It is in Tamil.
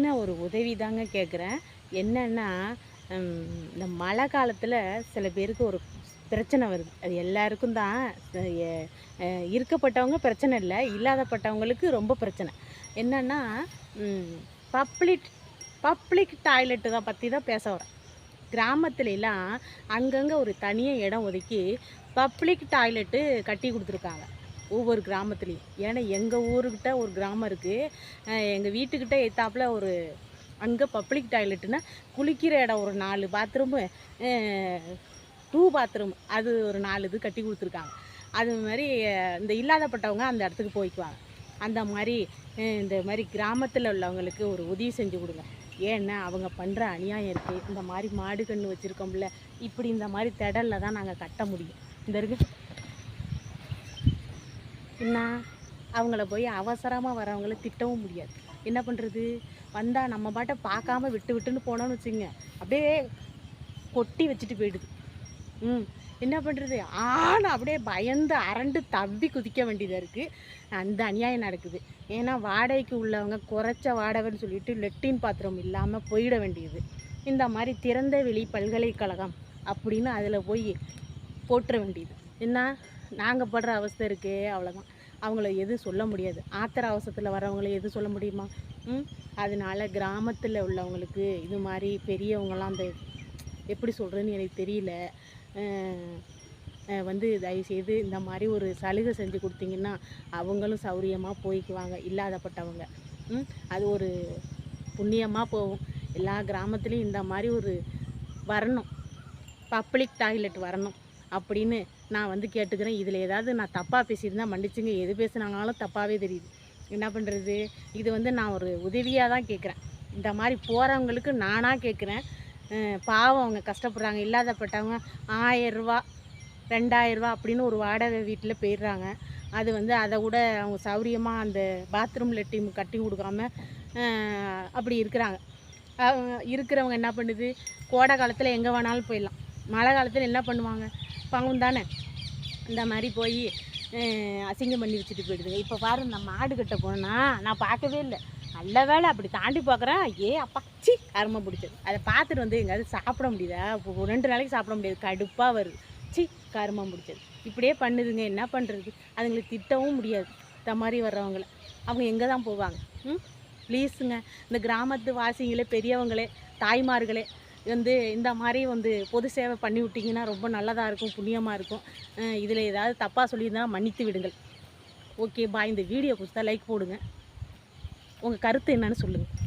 என்ன ஒரு உதவி தாங்க கேட்குறேன் என்னென்னா இந்த மழை காலத்தில் சில பேருக்கு ஒரு பிரச்சனை வருது. அது எல்லாருக்கும் தான் இருக்கப்பட்டவங்க பிரச்சனை இல்லை இல்லாதப்பட்டவங்களுக்கு ரொம்ப பிரச்சனை. என்னென்னா பப்ளிக் பப்ளிக் டாய்லெட்டு தான் பற்றி தான் பேச வரேன் கிராமத்துலலாம் அங்கங்கே ஒரு தனியாக இடம் ஒதுக்கி பப்ளிக் டாய்லெட்டு கட்டி கொடுத்துருக்காங்க. ஒவ்வொரு கிராமத்துலேயும். ஏன்னா எங்கள் ஊருக்கிட்ட ஒரு கிராமம் இருக்குது எங்கள் வீட்டுக்கிட்ட எத்தாப்பில் ஒரு அங்கே பப்ளிக் டாய்லெட்டுன்னா குளிக்கிற இடம் ஒரு நாலு பாத்ரூமு டூ பாத்ரூம் அது ஒரு நாலு இது கட்டி கொடுத்துருக்காங்க. அது மாதிரி இந்த இல்லாதப்பட்டவங்க அந்த இடத்துக்கு போய்க்குவாங்க. அந்த மாதிரி இந்த மாதிரி கிராமத்தில் உள்ளவங்களுக்கு ஒரு உதவி செஞ்சு கொடுங்க. ஏன்னா அவங்க பண்ணுற அநியாயம் இருக்குது இந்த மாதிரி மாடு கன்று வச்சுருக்கோம்ல இப்படி இந்த மாதிரி திடலில் தான் நாங்கள் கட்ட முடியும். இந்த இருக்குது என்ன அவங்கள போய் அவசரமாக வரவங்கள திட்டவும் முடியாது. என்ன பண்ணுறது வந்தால் நம்ம பாட்டை பார்க்காம விட்டு விட்டுன்னு போனோம்னு வச்சுங்க அப்படியே கொட்டி வச்சுட்டு போயிடுது. ம். என்ன பண்ணுறது ஆனா அப்படியே பயந்து அரண்டு தவ்வி குதிக்க வேண்டியதாக இருக்குது அந்த அநியாயம் நடக்குது. ஏன்னா வாடகைக்கு உள்ளவங்க குறைச்ச வாடகைன்னு சொல்லிட்டு லெட்டின் பாத்திரம் இல்லாமல் போயிட வேண்டியது. இந்த மாதிரி திறந்த வெளி பல்கலைக்கழகம் அப்படின்னு அதில் போய் போட்டுற வேண்டியது. என்ன? நாங்கள் படுற அவஸ்தை இருக்கே அவ்வளோதான் அவங்கள எதுவும் சொல்ல முடியாது. ஆத்திர அவசரத்தில் வரவங்கள எதுவும் சொல்ல முடியுமா? ம்? அதனால கிராமத்தில் உள்ளவங்களுக்கு இது மாதிரி பெரியவங்களாம் அந்த எப்படி சொல்கிறதுன்னு எனக்கு தெரியல. வந்து தயவுசெய்து இந்த மாதிரி ஒரு சலுகை செஞ்சு கொடுத்தீங்கன்னா அவங்களும் சௌரியமாக போய்க்குவாங்க இல்லாதப்பட்டவங்க. ம்? அது ஒரு புண்ணியமாக போகும். எல்லா கிராமத்துலேயும் இந்த மாதிரி ஒரு வரணும். பப்ளிக் டாய்லெட் வரணும் அப்படின்னு நான் வந்து கேட்டுக்கிறேன். இதில் ஏதாவது நான் தப்பாக பேசியிருந்தா மன்னிச்சுங்க. எது பேசுனாங்கனாலும் தப்பாகவே தெரியுது. என்ன பண்ணுறது இது வந்து நான் ஒரு உதவியாக தான் கேட்குறேன் இந்த மாதிரி போகிறவங்களுக்கு நானாக கேட்குறேன் பாவம் அவங்க கஷ்டப்படுறாங்க. இல்லாதப்பட்டவங்க ஆயரூவா ரெண்டாயிரரூவா அப்படின்னு ஒரு வாடகை வீட்டில் போயிடுறாங்க. அது வந்து அதை கூட அவங்க சௌரியமாக அந்த பாத்ரூம் லெட்டிம் கட்டி கொடுக்காம அப்படி இருக்கிறாங்க. அவங்க இருக்கிறவங்க என்ன பண்ணுது? கோடை காலத்தில் எங்கே வேணாலும் போயிடலாம். மழை காலத்தில் என்ன பண்ணுவாங்க? பாவம் தானே. இந்த மாதிரி போய் அசிங்கம் பண்ணி வச்சுட்டு போயிடுதுங்க. இப்போ பாரு நான் மாடு கட்ட போனேன்னா நான் பார்க்கவே இல்லை. நல்ல வேளை அப்படி தாண்டி பார்க்குறேன் ஏ அப்பா சி கரும பிடிச்சது. அதை பார்த்துட்டு வந்து எங்கேயாவது சாப்பிட முடியுதா? இப்போ ஒரு ரெண்டு நாளைக்கு சாப்பிட முடியாது. கடுப்பாக வருது. சி கருமம் பிடிச்சது. இப்படியே பண்ணுதுங்க. என்ன பண்ணுறது அதுங்களுக்கு திட்டவும் முடியாது. இந்த மாதிரி வர்றவங்கள. அவங்க எங்கே தான் போவாங்க? ம்? ப்ளீஸுங்க இந்த கிராமத்து வாசிங்களே பெரியவங்களே தாய்மார்களே வந்து இந்த மாதிரி வந்து பொது சேவை பண்ணி விட்டிங்கன்னா ரொம்ப நல்லதாக இருக்கும் புண்ணியமாக இருக்கும். இதில் ஏதாவது தப்பாக சொல்லியிருந்தால் மன்னித்து விடுங்கள். ஓகே பாய் இந்த வீடியோ கொடுத்தா லைக் போடுங்க. உங்கள் கருத்து என்னன்னு சொல்லுங்கள்